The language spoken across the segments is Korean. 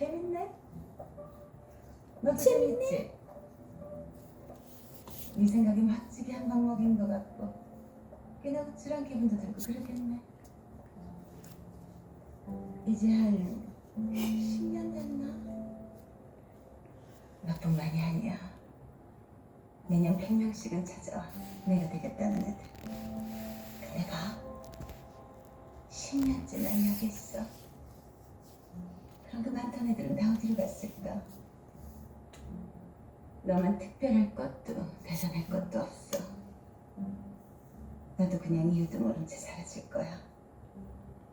재밌네. 너도 재밌지? 네 생각이 멋지게 한 방 먹인 것 같고 꽤나 우쭐한 기분도 들고 그러겠네. 이제 한 10년 됐나? 너뿐만이 아니야. 매년 100명씩은 찾아와 내가 되겠다는 애들. 근데 봐. 10년째 난 여기 있어. 너만 특별할 것도 대단할 것도 없어. 너도 그냥 이유도 모른 채 사라질 거야.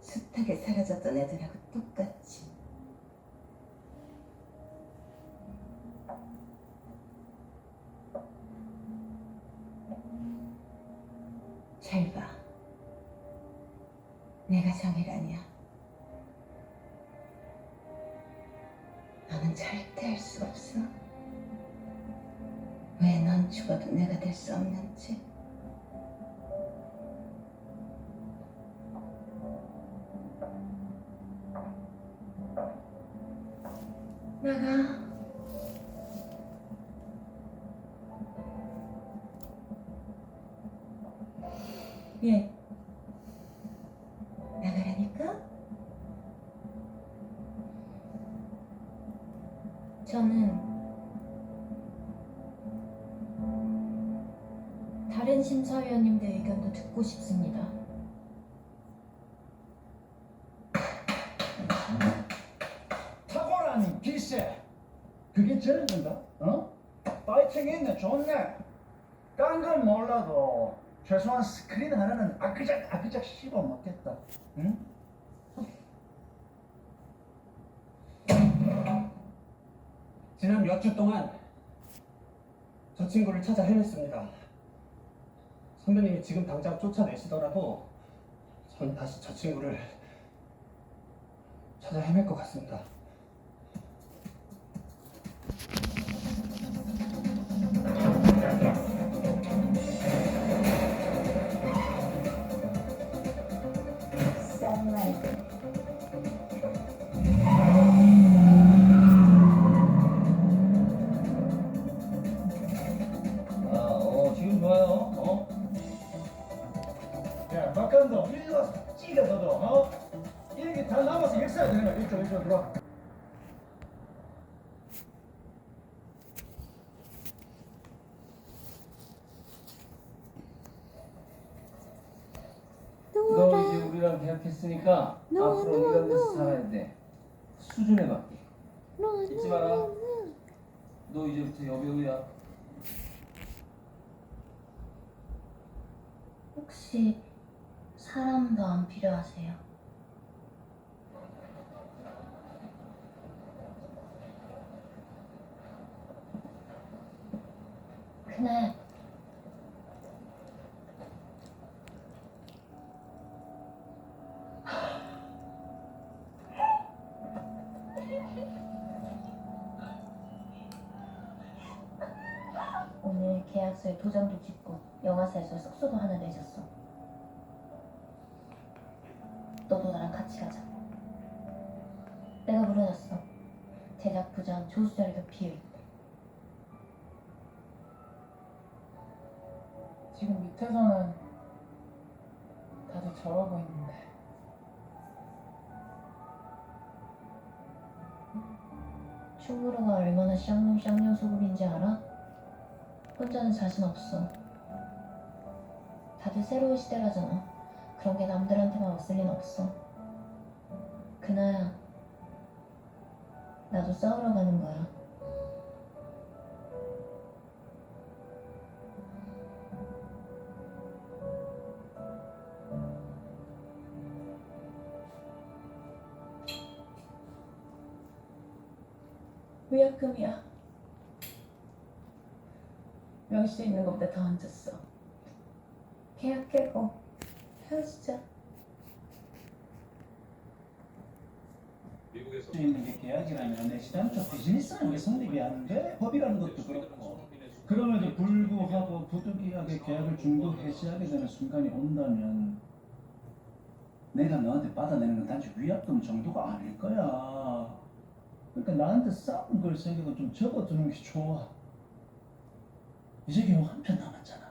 숱하게 사라졌던 애들하고 똑같이. 잘 봐. 내가 정이라니야. 너는 절대 할 수 없어. 죽어도 내가 될 수 없는지. 나가. 예. 나가라니까? 저는 심사위원님들 의견도 듣고 싶습니다. 탁월한 기세 그게 저는 건가? 어? 파이팅 있네 좋네 딴 건 몰라도 최소한 스크린 하나는 아그작 아그작 씹어 먹겠다 응? 지난 몇 주 동안 저 친구를 찾아 헤맸습니다. 선배님이 지금 당장 쫓아내시더라도 전 다시 저 친구를 찾아 헤맬 것 같습니다. 아, 어, 지금 좋아요. 박감독 일로 찌가 너도 어? 이렇게 다 남아서 역사야 되는 거야 이쪽 이쪽 들어와 너 이제 우리랑 계약했으니까 앞으로 이런 데서 살아야 돼. 수준에 맞게. 잊지 마라. 너 이제부터 여배우야. 혹시 사람도 안 필요하세요? 그날 오늘 계약서에 도장도 찍고 영화사에서 숙소도 하나 내셨어. 너도 나랑 같이 가자. 내가 물어놨어. 제작 부장 조수 자리가 비어있대. 지금 밑에서는 다들 저러고 있는데 충무로가 얼마나 쌍놈 쌍년 소굴인지 알아? 혼자는 자신 없어. 다들 새로운 시대라잖아. 그런 게 남들한테만 없을 리는 없어. 그나야 나도 싸우러 가는 거야. 위약금이야. 명시돼 있는 것보다 더 얹었어. 계약 깨고 헤어지자. 미국에서 수 있는 게 계약이라면 내 시장적 비즈니스라는 게 성립이 안 돼? 법이라는 것도 그렇고 그럼에도 불구하고 부득이하게 계약을 중도 해지하게 되는 순간이 온다면 내가 너한테 받아내는 건 단지 위약금 정도가 아닐 거야 그러니까 나한테 싸움 걸 생각은 좀 접어두는 게 좋아. 이제 겨우 한편 남았잖아.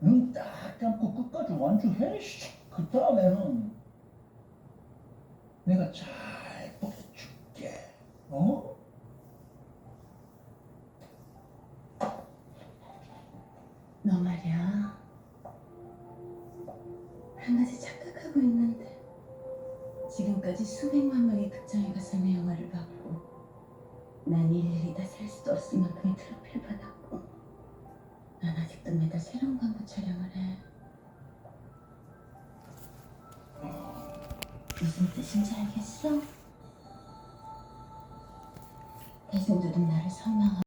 눈 딱 감고 끝까지 완주해. 씨. 그 다음에는 내가 잘 보여줄게. 어? 너 말이야. 한 가지 착각하고 있는데 지금까지 수백만 명의 극장에 가서 내 영화를 봤고 난 일일이 다 살 수도 없을 만큼의 트로피를 받았고 난 아직도 매달 새로운 광고 촬영을 해. 무슨 뜻인지 알겠어? 대중들은 나를 선망